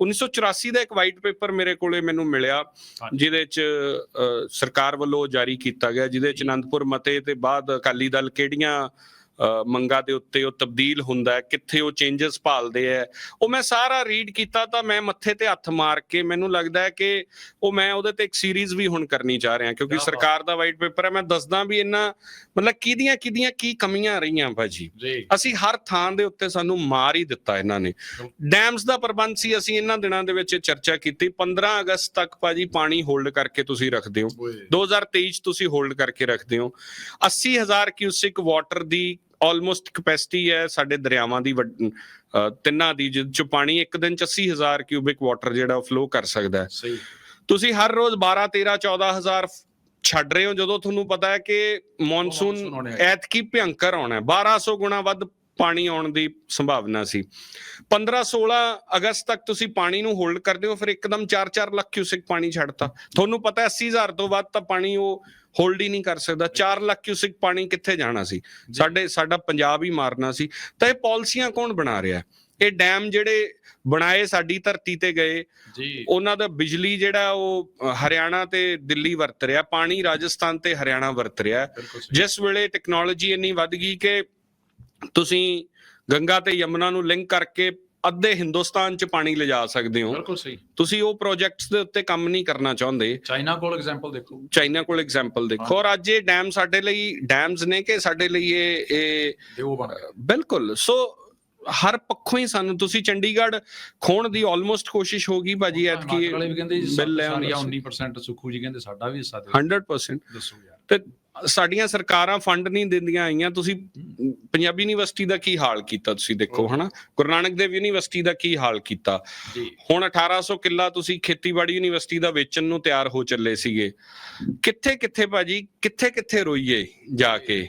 1984 ਦਾ ਇੱਕ white paper ਮੇਰੇ ਕੋਲੇ ਮੈਨੂੰ ਮਿਲਿਆ। ਜਿਹਦੇ ਚ ਸਰਕਾਰ ਵੱਲੋਂ ਜਾਰੀ ਕੀਤਾ ਗਿਆ ਜਿਹਦੇ ਚ ਅਨੰਦਪੁਰ ਮਤੇ ਤੇ ਬਾਅਦ ਅਕਾਲੀ ਦਲ ਕਿਹੜੀਆਂ ਮੰਗਾਂ ਦੇ ਉੱਤੇ ਉਹ ਤਬਦੀਲ ਹੁੰਦਾ ਕਿੱਥੇ ਉਹ ਚੇਂਜਸ ਭਾਲਦੇ ਹੈ। ਉਹ ਮੈਂ ਸਾਰਾ ਰੀਡ ਕੀਤਾ ਤਾਂ ਮੈਂ ਮੱਥੇ ਤੇ ਹੱਥ ਮਾਰ ਕੇ ਮੈਨੂੰ ਲੱਗਦਾ ਹੈ ਕਿ ਉਹ ਮੈਂ ਉਹਦੇ ਤੇ ਇੱਕ ਸੀਰੀਜ਼ ਵੀ ਹੁਣ ਕਰਨੀ ਚਾਹ ਰਿਹਾ ਕਿਉਂਕਿ। ਸਰਕਾਰ ਦਾ ਵਾਈਟ ਪੇਪਰ ਹੈ ਮੈਂ ਦੱਸਦਾ ਵੀ ਇਹਨਾਂ ਮਤਲਬ ਕਿਹਦੀਆਂ ਕਿਹਦੀਆਂ ਕੀ ਕਮੀਆਂ ਰਹੀਆਂ ਭਾਜੀ। ਅਸੀਂ ਹਰ ਥਾਂ ਦੇ ਉੱਤੇ ਸਾਨੂੰ ਮਾਰ ਹੀ ਦਿੱਤਾ ਇਹਨਾਂ ਨੇ। ਡੈਮਸ ਦਾ ਪ੍ਰਬੰਧ ਸੀ ਅਸੀਂ ਇਹਨਾਂ ਦਿਨਾਂ ਦੇ ਵਿੱਚ ਚਰਚਾ ਕੀਤੀ। 15 ਅਗਸਤ ਤੱਕ ਭਾਜੀ ਪਾਣੀ ਹੋਲਡ ਕਰਕੇ ਤੁਸੀਂ ਰੱਖਦੇ ਹੋ। 2023 ਚ ਤੁਸੀਂ ਹੋਲਡ ਕਰਕੇ ਰੱਖਦੇ ਹੋ। 80000 ਕਿਊਸਿਕ ਵਾਟਰ ਦੀ ਆਲਮੋਸਟ ਕਪੈਸਿਟੀ ਹੈ ਸਾਡੇ ਦਰਿਆਵਾਂ ਦੀ ਤਿੰਨਾਂ ਦੀ ਜਿਹ ਚ ਪਾਣੀ ਇੱਕ ਦਿਨ ਚ 80000 ਕਿਊਬਿਕ ਵਾਟਰ ਜਿਹੜਾ ਫਲੋ ਕਰ ਸਕਦਾ ਹੈ। ਸਹੀ। ਤੁਸੀਂ ਹਰ ਰੋਜ਼ 12 13 14000 ਛੱਡ ਰਹੇ ਹੋ ਜਦੋਂ ਤੁਹਾਨੂੰ ਪਤਾ ਹੈ ਕਿ ਮੌਨਸੂਨ। ਐਤਕੀ ਭਿਅੰਕਰ ਆਉਣਾ ਹੈ। 1200 ਗੁਣਾ ਵੱਧ ਪਾਣੀ ਆਉਣ ਦੀ ਸੰਭਾਵਨਾ ਸੀ। 15 16 ਅਗਸਤ ਤੱਕ ਤੁਸੀਂ ਪਾਣੀ ਨੂੰ ਹੋਲਡ ਕਰਦੇ ਹੋ ਫਿਰ ਇੱਕਦਮ 4-4 ਲੱਖ ਕਿਊਸਿਕ ਪਾਣੀ ਛੱਡਤਾ। ਤੁਹਾਨੂੰ ਪਤਾ ਹੈ 80000 ਤੋਂ ਵੱਧ ਤਾਂ ਪਾਣੀ ਉਹ ਹੋਲਡ ਹੀ ਨਹੀਂ ਕਰ ਸਕਦਾ। 4 ਲੱਖ ਕਿਊਸਿਕ ਪਾਣੀ ਕਿੱਥੇ ਜਾਣਾ ਸੀ? ਸਾਡੇ ਸਾਡਾ ਪੰਜਾਬ ਹੀ ਮਾਰਨਾ ਸੀ। ਤਾਂ ਇਹ ਪਾਲਿਸੀਆਂ ਕੌਣ ਬਣਾ ਰਿਹਾ? ਇਹ ਡੈਮ ਜਿਹੜੇ ਬਣਾਏ ਸਾਡੀ ਧਰਤੀ ਤੇ ਗਏ ਜੀ। ਉਹਨਾਂ ਦਾ ਬਿਜਲੀ ਜਿਹੜਾ ਉਹ ਹਰਿਆਣਾ ਤੇ ਦਿੱਲੀ ਵਰਤ ਰਿਹਾ ਪਾਣੀ ਰਾਜਸਥਾਨ ਤੇ ਹਰਿਆਣਾ ਵਰਤ ਰਿਹਾ। ਜਿਸ ਵੇਲੇ ਟੈਕਨੋਲੋਜੀ ਇੰਨੀ ਵੱਧ ਗਈ ਕਿ ਤੁਸੀਂ ਗੰਗਾ ਤੇ ਯਮੁਨਾ ਨੂੰ ਲਿੰਕ ਕਰਕੇ ਅੱਧੇ ਹਿੰਦੁਸਤਾਨ ਚ ਪਾਣੀ ਲਿਜਾ ਸਕਦੇ ਹੋ। ਬਿਲਕੁਲ ਸਹੀ। ਤੁਸੀਂ ਉਹ ਪ੍ਰੋਜੈਕਟਸ ਦੇ ਉੱਤੇ ਕੰਮ ਨਹੀਂ ਕਰਨਾ ਚਾਹੁੰਦੇ। ਚਾਈਨਾ ਕੋਲ ਐਗਜ਼ਾਮਪਲ ਦੇਖੋ। ਚਾਈਨਾ ਕੋਲ ਐਗਜ਼ਾਮਪਲ ਦੇਖੋ। ਔਰ ਅੱਜ ਇਹ ਡੈਮ ਸਾਡੇ ਲਈ ਡੈਮਸ ਨੇ ਕਿ ਸਾਡੇ ਲਈ ਇਹ ਇਹ ਬਿਲਕੁਲ। ਸੋ ਹਰ ਪੱਖੋਂ ਹੀ ਸਾਨੂੰ ਤੁਸੀਂ ਚੰਡੀਗੜ੍ਹ ਖੋਣ ਦੀ ਆਲਮੋਸਟ ਕੋਸ਼ਿਸ਼ ਹੋਗੀ ਭਾਜੀ ਐਤਕੀ। ਵਾਲੇ ਵੀ ਕਹਿੰਦੇ ਬਿੱਲ ਵਾਸਤੇ। 19% ਸੁਖੂ ਜੀ ਕਹਿੰਦੇ ਸਾਡਾ ਵੀ ਹਿੱਸਾ ਦਿਓ। 100% ਦੱਸੋ ਯਾਰ। ਤੇ ਸਾਡੀਆਂ ਸਰਕਾਰਾਂ ਫੰਡ ਨਹੀਂ ਦਿੰਦੀਆਂ ਆਈਆਂ। ਤੁਸੀਂ ਪੰਜਾਬੀ ਯੂਨੀਵਰਸਿਟੀ ਦਾ ਕੀ ਹਾਲ ਕੀਤਾ ਤੁਸੀਂ ਦੇਖੋ ਹਨਾ? ਗੁਰੂ ਨਾਨਕ ਦੇਵ ਯੂਨੀਵਰਸਿਟੀ ਦਾ ਕੀ ਹਾਲ ਕੀਤਾ? ਹੁਣ 1800 ਕਿੱਲਾ ਤੁਸੀਂ ਖੇਤੀਬਾੜੀ ਯੂਨੀਵਰਸਿਟੀ ਦਾ ਵੇਚਣ ਨੂੰ ਤਿਆਰ ਹੋ ਚੱਲੇ ਸੀਗੇ। ਕਿੱਥੇ ਕਿੱਥੇ ਭਾਜੀ ਕਿੱਥੇ ਕਿੱਥੇ ਰੋਈਏ ਜਾ ਕੇ?